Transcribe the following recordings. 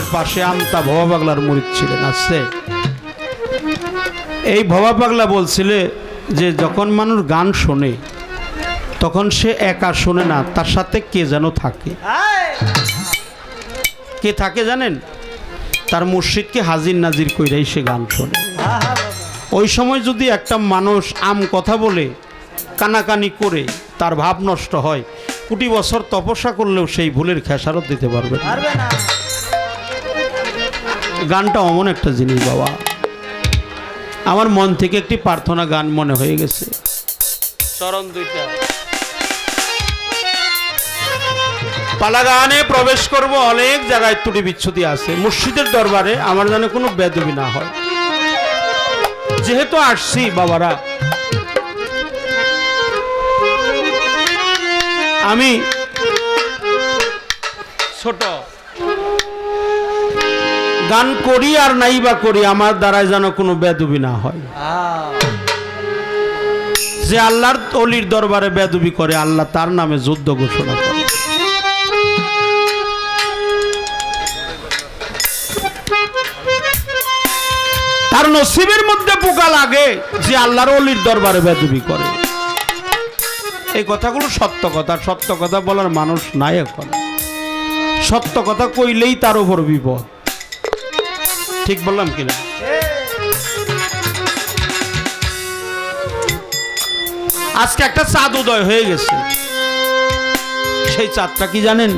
সাটুরিয়ার পাশে আমতা ভবা পাগলার মুরিদ ছিলেন আসছে এই ভবা পাগলা বলছিলে যে যখন মানুষ গান শোনে, তখন সে একা শোনে না, তার সাথে কে যেন থাকে? কে থাকে জানেন? তার মুর্শিদকে হাজির নাজির কইরাই সে গান শোনে। ওই সময় যদি একটা মানুষ আম কথা বলে, কানাকানি করে, তার ভাব নষ্ট হয়, কোটি বছর তপস্যা করলেও সেই ভুলের খেসারত দিতে পারবে না। গানটা অমন একটা জিনিস বাবা। আমার মন থেকে একটি প্রার্থনা গান মনে হয়ে গেছে। চরণ দুইটা। পালা গানে প্রবেশ করব অনেক জায়গায় ত্রুটি বিচ্ছুতি আছে। মুর্শিদের দরবারে আমার যেন কোনো বেদবি না হয়। যেহেতু আসছি বাবারা আমি ছোট। গান করি আর নাই বা করি, আমার দ্বারাই যেন কোনো বেদবি না হয়। যে আল্লাহর অলির দরবারে বেদবি করে, আল্লাহ তার নামে যুদ্ধ ঘোষণা করে। তার নসিবের মধ্যে পোকা লাগে যে আল্লাহর অলির দরবারে বেদবি করে। এই কথাগুলো সত্য কথা সত্য কথা বলার মানুষ নাই এখন। সত্য কথা কইলেই তার উপর বিপদ। ঠিক বললাম কিনা আজকে একটা চাঁদ উদয় হয়ে গেছে। সেই চাঁদটা কি জানেন?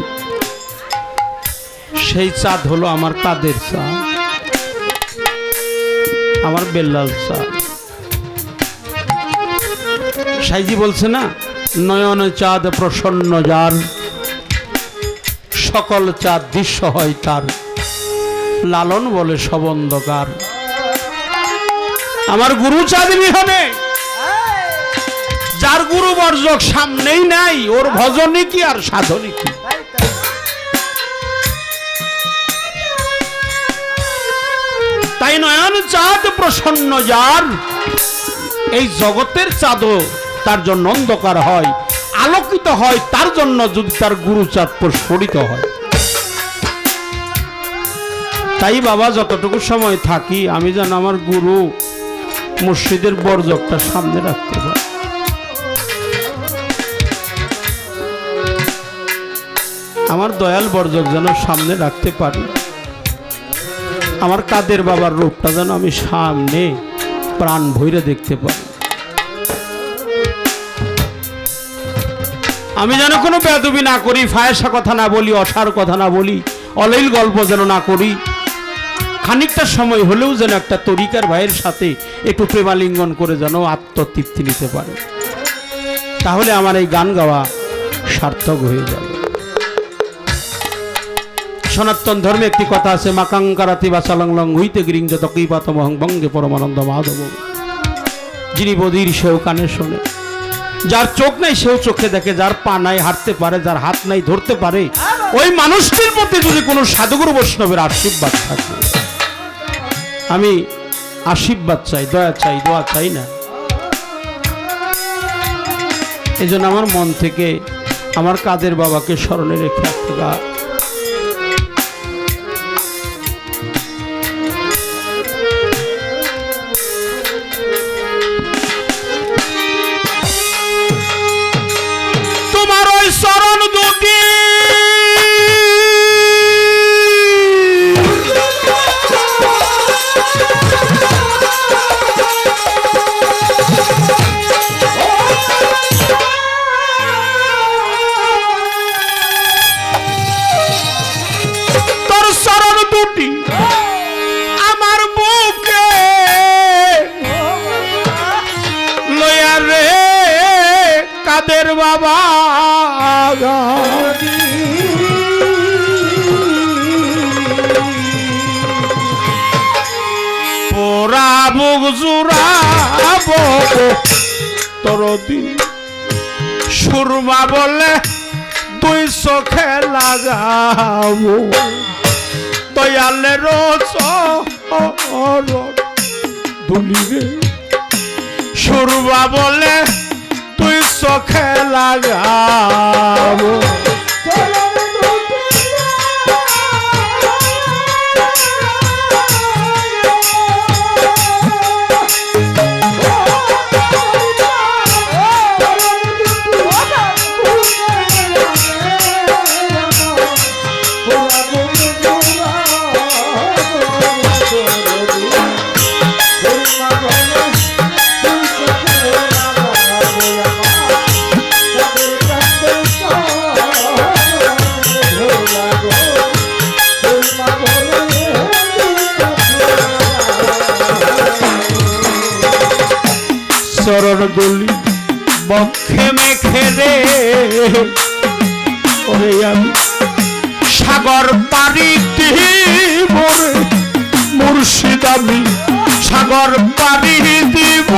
সেই চাঁদ হলো আমার কাদের চাঁদ। আমার বেল্লাল চাঁদ। সাইজি বলছে না, নয়ন চাঁদ প্রসন্ন যার, সকল চাঁদ দৃশ্য হয় তার। লালন বলে সবন্ধকার আমার গুরু চাঁদ বিহনে যার গুরু বর্জক সামনেই নাই, ওর ভজনে কি আর সাধনে কি? তাই নয়ন চাঁদ প্রসন্ন যার, এই জগতের চাঁদও তার জন্য অন্ধকার হয়। আলোকিত হয়, তার জন্য যদি তার গুরু চাঁদ প্রস্ফুটিত হয়। তাই বাবা, যতটুকু সময় থাকি, আমি যেন আমার গুরু মসজিদের বর্জকটা সামনে রাখতে পারি। আমার দয়াল বর্জক যেন সামনে রাখতে পারি। আমার কাদের বাবার রূপটা যেন আমি সামনে প্রাণ ভৈরে দেখতে পারি। আমি যেন কোনো বেদবি না করি, ফায়সা কথা না বলি অসার কথা না বলি, অলীল গল্প যেন না করি। খানিকটা সময় হলেও যেন একটা তরিকার ভাইয়ের সাথে একটু প্রেমালিঙ্গন করে যেন আত্মতৃপ্তি নিতে পারে। তাহলে আমার এই গান গাওয়া সার্থক হয়ে যাবে। সনাতন ধর্মে একটি কথা আছে মাকাঙ্কারাতি বা চালংলং হইতে গিরিং যত কৈপাতমহং বঙ্গে পরমানন্দ মাধব। যিনি বদির সেও কানে শোনে। যার চোখ নাই, সেও চোখে দেখে, যার পা নাই, হাঁটতে পারে, যার হাত নাই, ধরতে পারে, ওই মানুষটির প্রতি যদি কোনো সাধুগুরু বৈষ্ণবের আশীর্বাদ থাকে আমি আশীর্বাদ চাই, দয়া চাই, দোয়া চাই না। এই জন্য আমার মন থেকে, আমার কাদের বাবাকে স্মরণে রেখে একটা মুখ জুড়াব তোর দিন সুরমা বলে তুই চোখে লাগাবো। দয়ালের দুলিবে সুরবা বলে তুই চোখে লাগাবো। দলি বক্ষে মেখে রে ওরে আমি সাগর পাড়ি দিব মুর্শিদ আমি সাগর পাড়ি দিব।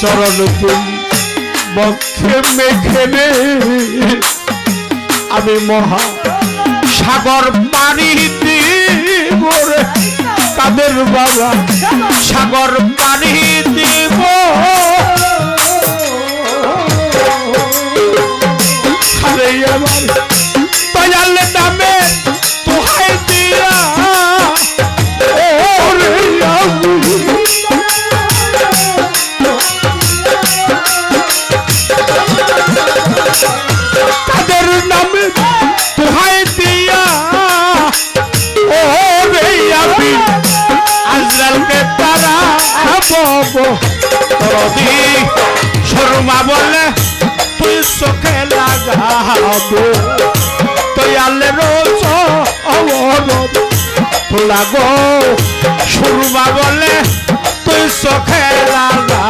চরণ দলি বক্ষে মেখে রে আমি মহা সাগর রে কাদের বাবা সাগর পানি দিব। আমার দয়াল নামে তোহাই দিয়া। রদি শর্মা বলে, তুই চোখে লাগাবো তুই আলে রোজ অবরোধ। লাগো সুরমা বলে, তুই চোখে লাগাবো।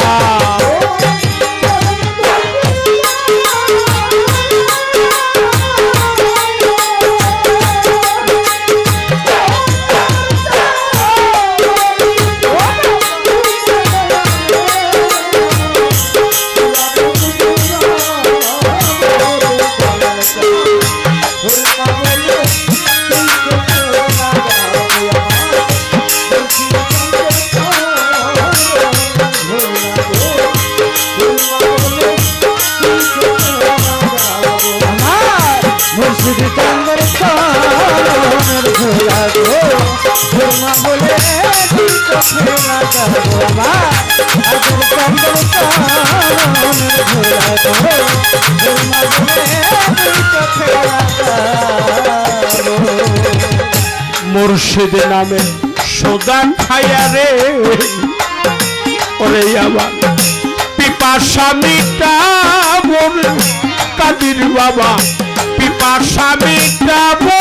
লাগাবো মুর্শিদ নামে সোদা খায়া রে। ওরে আমার পিপাসা মিটাবো রে কাদির বাবা, পিপাসা মিটাবো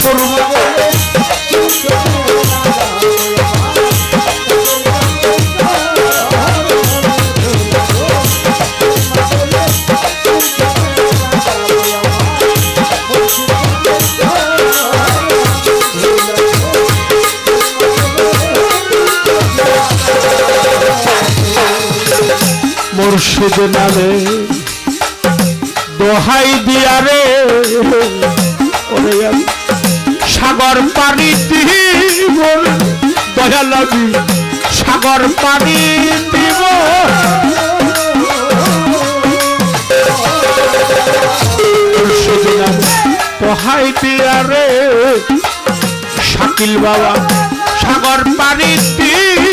সরু মুর্শিদ নামে দোহাই দিয়া সাগর পানি দিব সাগর পানি দিব রে শাকিল বাবা সাগর পানি দিব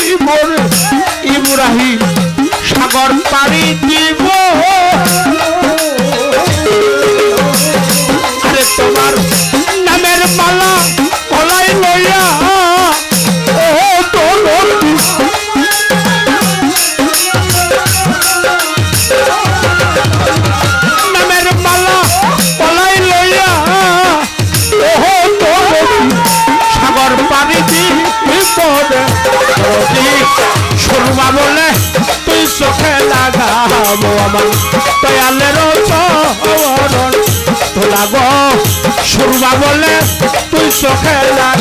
লাগাবো আমার দয়ালের চরণ। গো সুরমা বলে তুই চোখে লাগ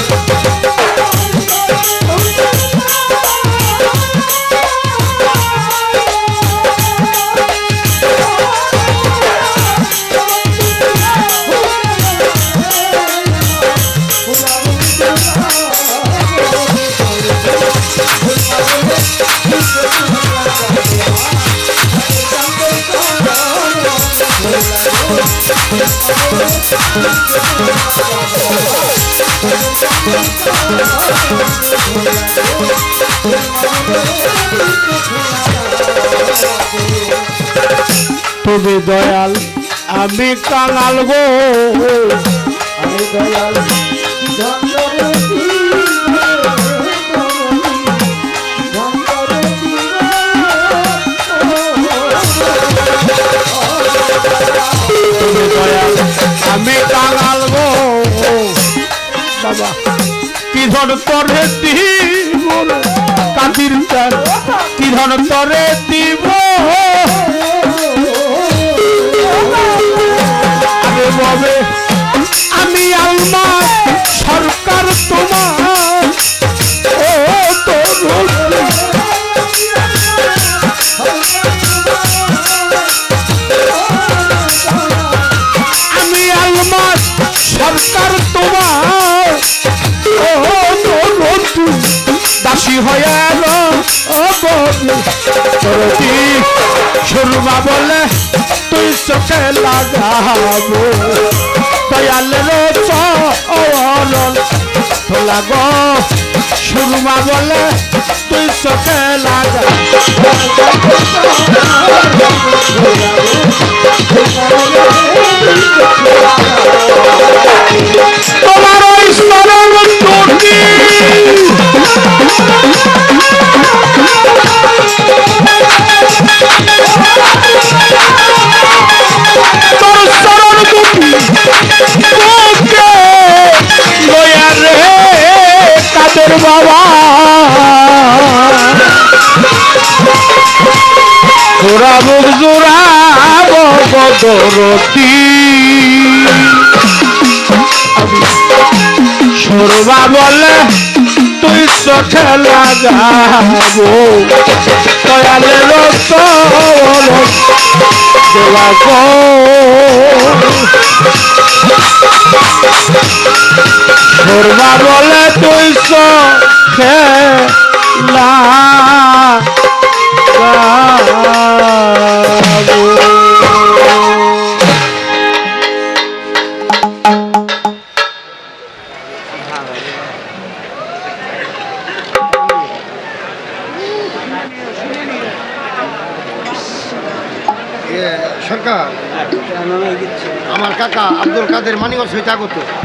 তুমি দয়াল আমি কাঙাল গো। আমি দয়াল আমি কাঙাল বাবা কি তরে দিব? কাদির ধর তরে দিব করতি সুরমা বলে তুই চোখে লাগাবো দয়ালের চরণ লাগো সুরমা বলে তুই চোখে লাগা তোরা মুখ জোড়াব বদরতি। সরবা বলে, তুই চোখে লাগাবো। দয়ালের দেওয়া গো। সরবা বলে, তুই চোখে সহিত আগত